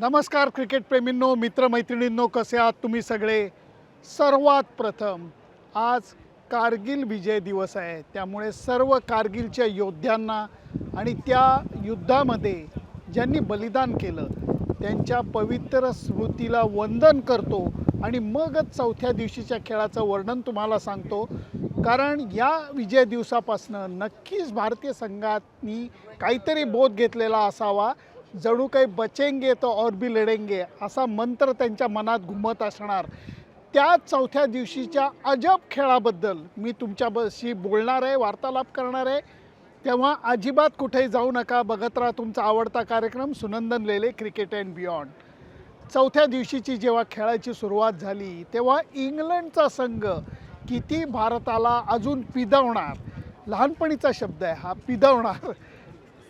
नमस्कार क्रिकेट प्रेमींनो मित्रमैत्रिणींनो कसे आहात तुम्ही सगळे? सर्वात प्रथम आज कारगिल विजय दिवस आहे. त्यामुळे सर्व कारगिलच्या योद्ध्यांना आणि त्या युद्धामध्ये ज्यांनी बलिदान केलं त्यांच्या पवित्र स्मृतीला वंदन करतो आणि मगच चौथ्या दिवशीच्या खेळाचं वर्णन तुम्हाला सांगतो. कारण या विजय दिवसापासनं नक्कीच भारतीय संघातनी काहीतरी बोध घेतलेला असावा. जणू काही बचेंगे तो और भी लढेंगे असा मंत्र त्यांच्या मनात घुमत असणार. त्या चौथ्या दिवशीच्या अजब खेळाबद्दल मी तुमच्याशी बोलणार आहे वार्तालाप करणार आहे. तेव्हा अजिबात कुठेही जाऊ नका बघत राहा तुमचा आवडता कार्यक्रम Sunandan Lele cricket and beyond. चौथ्या दिवशीची जेव्हा खेळाची सुरुवात झाली तेव्हा इंग्लंडचा संघ किती भारताला अजून पिदवणार? लहानपणीचा शब्द आहे हा पिदवणार.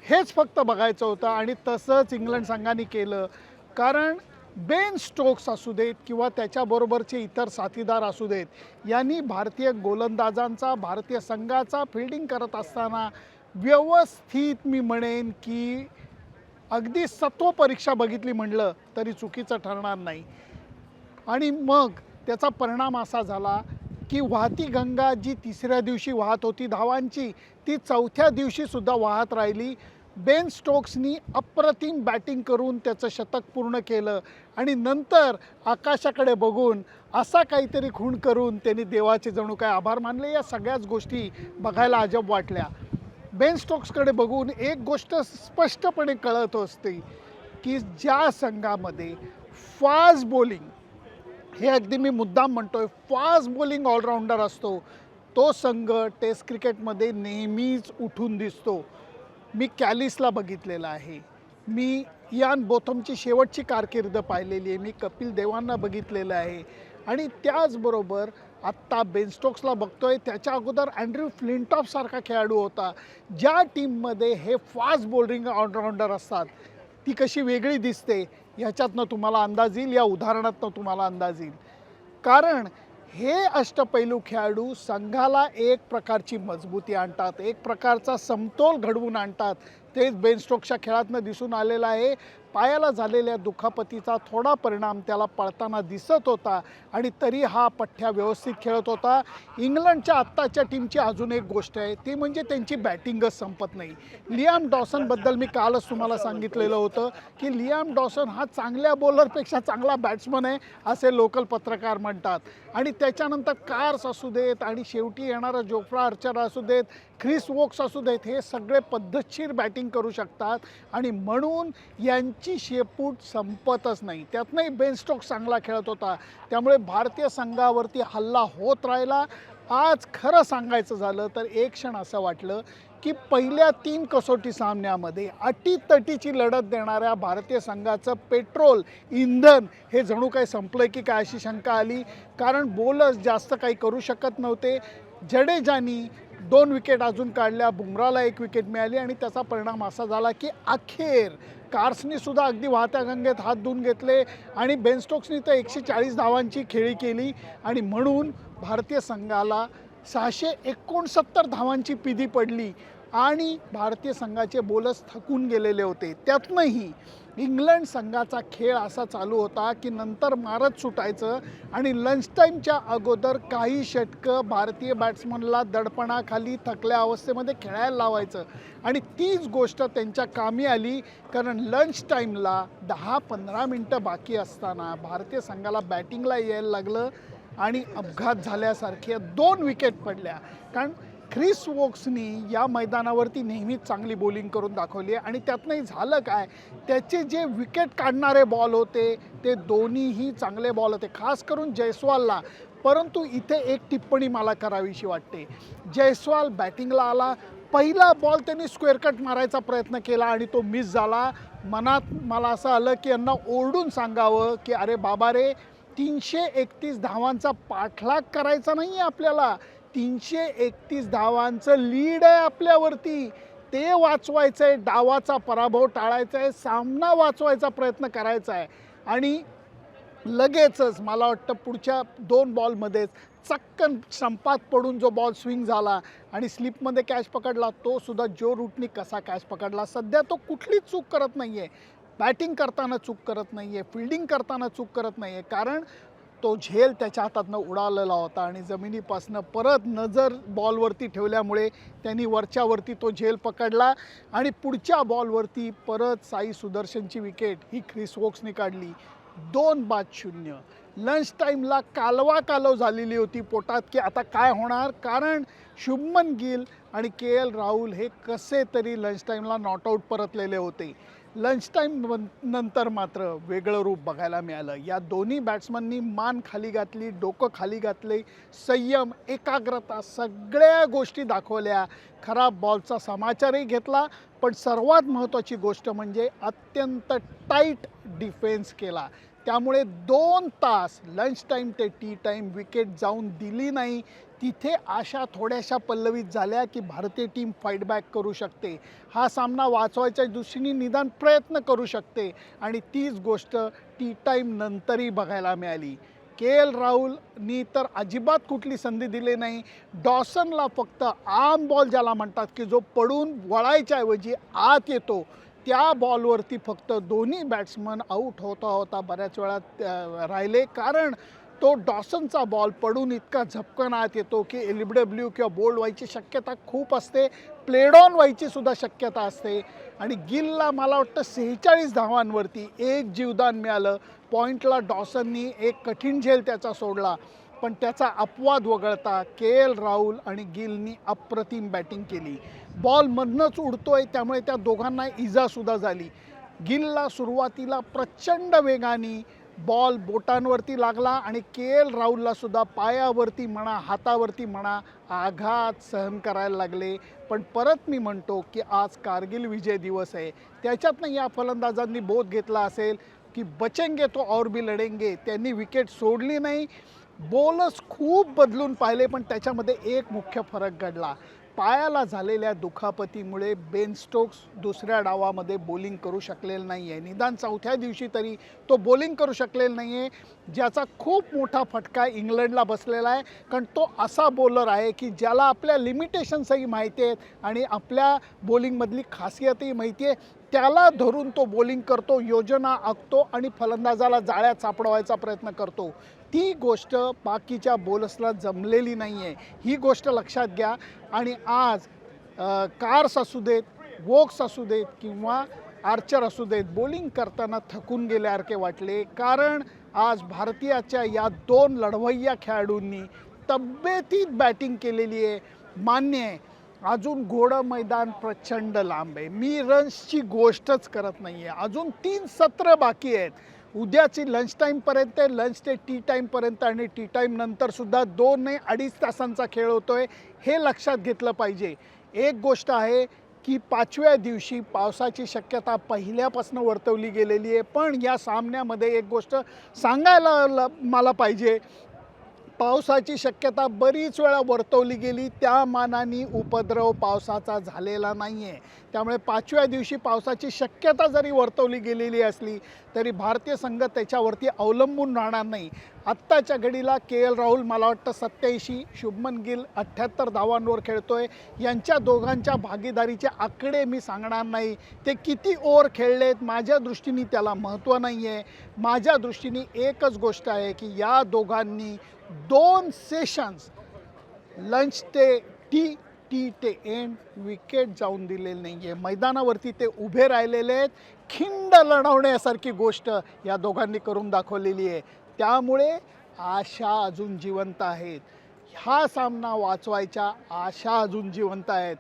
हेच फक्त बघायचं होतं आणि तसंच इंग्लंड संघाने केलं. कारण बेन स्टोक्स असू देत किंवा त्याच्याबरोबरचे इतर साथीदार असू देत यांनी भारतीय गोलंदाजांचा भारतीय संघाचा फिल्डिंग करत असताना व्यवस्थित मी म्हणेन की अगदी सत्व परीक्षा बघितली म्हणलं तरी चुकीचं ठरणार नाही. आणि मग त्याचा परिणाम असा झाला की वाहती गंगा जी तिसऱ्या दिवशी वाहत होती धावांची ती चौथ्या दिवशीसुद्धा वाहत राहिली. बेन स्टोक्सनी अप्रतिम बॅटिंग करून त्याचं शतक पूर्ण केलं. आणि नंतर आकाशाकडे बघून असा काहीतरी खूण करून त्यांनी देवाचे जणू काय आभार मानले? या सगळ्याच गोष्टी बघायला अजब वाटल्या. बेन स्टोक्सकडे बघून एक गोष्ट स्पष्टपणे कळत असते की ज्या संघामध्ये फास्ट बॉलिंग हे अगदी मी मुद्दाम म्हणतोय फास्ट बॉलिंग ऑलराऊंडर असतो तो संघ टेस्ट क्रिकेटमध्ये नेहमीच उठून दिसतो. मी कॅलिसला बघितलेला आहे. मी यान बोथमची शेवटची कारकीर्द पाहिलेली आहे. मी कपिल देवांना बघितलेलं आहे. आणि त्याचबरोबर आत्ता बेनस्टोक्सला बघतोय. त्याच्या अगोदर अँड्र्यू फ्लिंटॉफसारखा खेळाडू होता. ज्या टीममध्ये हे फास्ट बॉलिंग ऑलराऊंडर असतात ती कशी वेगळी दिसते ह्याच्यातनं तुम्हाला अंदाज येईल. या उदाहरणातनं तुम्हाला अंदाज येईल. कारण हे अष्टपैलू खेळाडू संघाला एक प्रकारची मजबूती आणतात एक प्रकारचा समतोल घडवून आणतात. तेच बेनस्ट्रोकच्या खेळातनं दिसून आलेलं आहे. पायाला झालेल्या दुखापतीचा थोडा परिणाम त्याला पळताना दिसत होता आणि तरी हा पठ्ठ्या व्यवस्थित खेळत होता. इंग्लंडच्या आत्ताच्या टीमची अजून एक गोष्ट आहे ती म्हणजे त्यांची बॅटिंगच संपत नाही. लियाम डॉसनबद्दल मी कालच तुम्हाला सांगितलेलं होतं की लियाम डॉसन हा चांगल्या बॉलरपेक्षा चांगला बॅट्समन आहे असे लोकल पत्रकार म्हणतात. आणि त्याच्यानंतर कार्स असू देत आणि शेवटी येणारा जोफ्रा अर्चर असू देत ख्रिस वोक्स असू देत हे सगळे पद्धतशीर बॅटिंग करू शकतात आणि म्हणून यांची शेपूट संपतच नाही. त्यातनंही बेनस्टॉक चांगला खेळत होता. त्यामुळे भारतीय संघावरती हल्ला होत राहिला. आज खरं सांगायचं झालं तर एक क्षण असं वाटलं की पहिल्या तीन कसोटी सामन्यामध्ये अटीतटीची लढत देणाऱ्या भारतीय संघाचं पेट्रोल इंधन हे जणू काही संपलं की काय अशी शंका आली. कारण बोलच जास्त काही करू शकत नव्हते. जडेजानी दोन विकेट अजून काढल्या बुमराला एक विकेट मिळाली आणि त्याचा परिणाम असा झाला की अखेर कार्सनी सुद्धा अगदी वाहत्या गंगेत हात धुवून घेतले आणि बेनस्टोक्सनी तर एकशे चाळीस धावांची खेळी केली आणि म्हणून भारतीय संघाला सहाशे एकोणसत्तर धावांची पिधी पडली आणि भारतीय संघाचे बोलस थकून गेलेले होते. त्यातनंही इंग्लंड संघाचा खेळ असा चालू होता की नंतर मारत सुटायचं आणि लंच टाईमच्या अगोदर काही षटकं भारतीय बॅट्समनला दडपणाखाली थकल्या अवस्थेमध्ये खेळायला लावायचं. आणि तीच गोष्ट त्यांच्या कामी आली कारण लंच टाईमला दहा पंधरा मिनटं बाकी असताना भारतीय संघाला बॅटिंगला यायला लागलं आणि अपघात झाल्यासारख्या दोन विकेट पडल्या. कारण ख्रिस वोक्सनी या मैदानावरती नेहमीच चांगली बॉलिंग करून दाखवली आहे. आणि त्यातनंही झालं काय? त्याचे जे विकेट काढणारे बॉल होते ते दोन्हीही चांगले बॉल होते खास करून जयस्वालला. परंतु इथे एक टिप्पणी मला करावीशी वाटते. जयस्वाल बॅटिंगला आला. पहिला बॉल त्यांनी स्क्वेअर कट मारायचा प्रयत्न केला आणि तो मिस झाला. मनात मला असं आलं की यांना ओरडून सांगावं की अरे बाबा रे तीनशे एकतीस धावांचा पाठलाग करायचा नाही आहे आपल्याला. तीनशे एकतीस धावांचं लीड आहे आपल्यावरती. ते वाचवायचं आहे डावाचा पराभव टाळायचा आहे सामना वाचवायचा प्रयत्न करायचा आहे आणि लगेचच मला वाटतं पुढच्या दोन बॉलमध्येच चक्कन संपात पडून जो बॉल स्विंग झाला आणि स्लिपमध्ये कॅच पकडला तो सुद्धा जो रूटनी कसा कॅच पकडला सध्या तो कुठलीच चूक करत नाही आहे बॅटिंग करताना चूक करत नाही आहे फिल्डिंग करताना चूक करत नाही आहे कारण तो झेल त्याच्या हातातनं उडालेला होता आणि जमिनीपासनं परत नजर बॉलवरती ठेवल्यामुळे त्यांनी वरच्यावरती तो झेल पकडला आणि पुढच्या बॉलवरती परत साई सुदर्शनची विकेट ही ख्रिस वोक्सने काढली. दोन बाद शून्य. लंच टाईमला कालवा कालव झालेली होती पोटात की आता काय होणार? कारण शुभमन गिल आणि के एल राहुल हे कसे तरी लंच टाईमला नॉट आऊट परतलेले होते. लंच टाईम नंतर मात्र वेगळं रूप बघायला मिळालं. या दोन्ही बॅट्समननी मान खाली घातली डोकं खाली घातले संयम एकाग्रता सगळ्या गोष्टी दाखवल्या. खराब बॉलचा समाचारही घेतला पण सर्वात महत्त्वाची गोष्ट म्हणजे अत्यंत टाईट डिफेन्स केला. त्यामुळे दोन तास लंच टाईम ते टी टाईम विकेट जाऊन दिली नाही. तिथे आशा थोड्याशा पल्लवित झाल्या की भारतीय टीम फाईट बॅक करू शकते. हा सामना वाचवायच्या दृष्टीने निदान प्रयत्न करू शकते. आणि तीच गोष्ट टी टाईम नंतरही बघायला मिळाली. के एल राहुलनी तर अजिबात कुठली संधी दिली नाही. डॉसनला फक्त आम बॉल ज्याला म्हणतात की जो पडून वळायच्या ऐवजी आत येतो. त्या बॉलवरती फक्त दोन्ही बॅट्समन आऊट होता होता बऱ्याच वेळा त्या- राहिले. कारण तो डॉसनचा बॉल पडून इतका झपकन आत येतो की एल बी डब्ल्यू किंवा बोल्ड व्हायची शक्यता खूप असते प्लेड ऑन व्हायची सुद्धा शक्यता असते. आणि गिलला मला वाटतं सेहेचाळीस धावांवरती एक जीवदान मिळालं. पॉईंटला डॉसननी एक कठीण झेल त्याचा सोडला. पण त्याचा अपवाद वगळता के एल राहुल आणि गिलनी अप्रतिम बॅटिंग केली. बॉल मधनंच उडतोय त्यामुळे त्या दोघांना इजासुद्धा झाली. गिलला सुरुवातीला प्रचंड वेगाने बॉल बोटांवरती लागला आणि के एल राहुललासुद्धा पायावरती म्हणा हातावरती म्हणा आघात सहन करायला लागले. पण परत मी म्हणतो की आज कारगिल विजय दिवस आहे. त्याच्यातनं या फलंदाजांनी बोध घेतला असेल की बचेंगे तो और भी लढेंगे. त्यांनी विकेट सोडली नाही. बॉलच खूप बदलून पाहिले पण त्याच्यामध्ये एक मुख्य फरक घडला. पायाला झालेल्या दुखापतीमुळे बेन स्टोक्स दुसऱ्या डावामध्ये बॉलिंग करू शकलेला नाही आहे निदान चौथ्या दिवशी तरी तो बॉलिंग करू शकलेला नाही आहे ज्याचा खूप मोठा फटका इंग्लंडला बसलेला आहे. कारण तो असा बॉलर आहे की ज्याला आपल्या लिमिटेशन्सही माहिती आहेत आणि आपल्या बॉलिंगमधली खासियतही माहिती आहे. त्याला धरून तो बॉलिंग करतो योजना आखतो आणि फलंदाजाला जाळ्यात सापडवायचा प्रयत्न करतो. ती गोष्ट बाकीच्या बोलसला जमलेली नाही आहे ही गोष्ट लक्षात घ्या. आणि आज कार्स असू देत वोक्स असू देत किंवा आर्चर असू देत बोलिंग करताना थकून गेल्यासारखे वाटले. कारण आज भारतीयाच्या या दोन लढवय्या खेळाडूंनी तब्येतीत बॅटिंग केलेली आहे. मान्य आहे अजून घोडं मैदान प्रचंड लांब आहे. मी रन्सची गोष्टच करत नाही आहे अजून तीन सत्र बाकी आहेत. उद्याची लंच टाईमपर्यंत लंच ते टी टाईमपर्यंत आणि टी टाईम नंतरसुद्धा दोन नाही अडीच तासांचा खेळ होतो आहे हे लक्षात घेतलं पाहिजे. एक गोष्ट आहे की पाचव्या दिवशी पावसाची शक्यता पहिल्यापासून वर्तवली गेलेली आहे. पण या सामन्यामध्ये एक गोष्ट सांगायला ल- मला पाहिजे पावसाची शक्यता बरीच वेळा वर्तवली गेली. त्या मानाने उपद्रव पावसाचा झालेला नाही आहे त्यामुळे पाचव्या दिवशी पावसाची शक्यता जरी वर्तवली गेलेली असली तरी भारतीय संघ त्याच्यावरती अवलंबून राहणार नाही. आत्ताच्या घडीला के एल राहुल मला वाटतं सत्याऐंशी शुभमन गिल अठ्ठ्याहत्तर धावांवर खेळतोय. यांच्या दोघांच्या भागीदारीचे आकडे मी सांगणार नाही. ते किती ओव्हर खेळलेत माझ्या दृष्टीने त्याला महत्त्व नाही आहे माझ्या दृष्टीने एकच गोष्ट आहे की या दोघांनी दोन सेशन्स लंच ते टी टी ते एंड विकेट जाऊन दिलेली नाही आहे मैदानावरती ते उभे राहिलेले आहेत. खिंड लढवण्यासारखी गोष्ट या दोघांनी करून दाखवलेली आहे. त्यामुळे आशा अजून जिवंत आहेत. हा सामना वाचवायच्या आशा अजून जिवंत आहेत.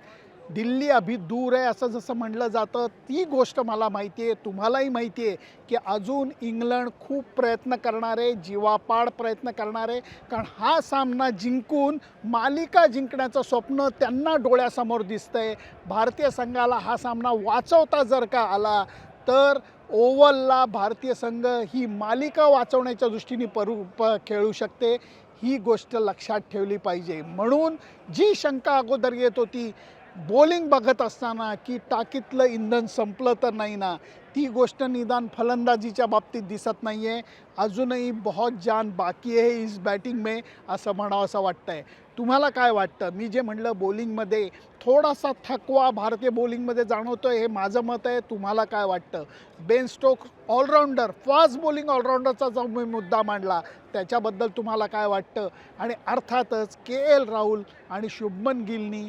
दिल्ली अभी दूर आहे असं जसं म्हणलं जातं ती गोष्ट मला माहिती आहे तुम्हालाही माहिती आहे की अजून इंग्लंड खूप प्रयत्न करणार आहे जीवापाड प्रयत्न करणार आहे कारण हा सामना जिंकून मालिका जिंकण्याचं स्वप्न त्यांना डोळ्यासमोर दिसतं आहे भारतीय संघाला हा सामना वाचवता जर का आला तर ओव्हलला भारतीय संघ ही मालिका वाचवण्याच्या दृष्टीने परू प खेळू शकते. ही गोष्ट लक्षात ठेवली पाहिजे. म्हणून जी शंका अगोदर येत होती बॉलिंग बघत असताना की टाकीतलं इंधन संपलं तर नाही ना ती गोष्ट निदान फलंदाजीच्या बाबतीत दिसत नाही आहे अजूनही बहुत जान बाकी आहे इस बॅटिंग में असं म्हणावं असं वाटतं आहे तुम्हाला काय वाटतं? मी जे म्हणलं बॉलिंगमध्ये थोडासा थकवा भारतीय बॉलिंगमध्ये जाणवतो आहे हे माझं मत आहे. तुम्हाला काय वाटतं? Ben Stoke allrounder fast bowling ऑलराऊंडरचा जो मी मुद्दा मांडला त्याच्याबद्दल तुम्हाला काय वाटतं? आणि अर्थातच के एल राहुल आणि शुभमन गिलनी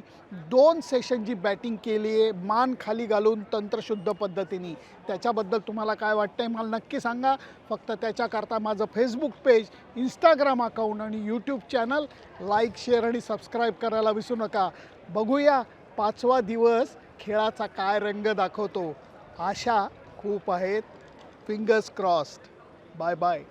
दोन सेशन जी बॅटिंग केली आहे मान खाली घालून तंत्रशुद्ध पद्धतीने. त्याच्याबद्दल तुम्हाला काय वाटतं आहे मला नक्की सांगा. फक्त त्याच्याकरता माझं फेसबुक पेज इंस्टाग्राम अकाउंट आणि यूट्यूब चॅनल लाईक शेअर आणि सबस्क्राईब करायला विसरू नका. बघूया पाचवा दिवस खेळाचा काय रंग दाखवतो. आशा खूप आहेत. Fingers crossed bye bye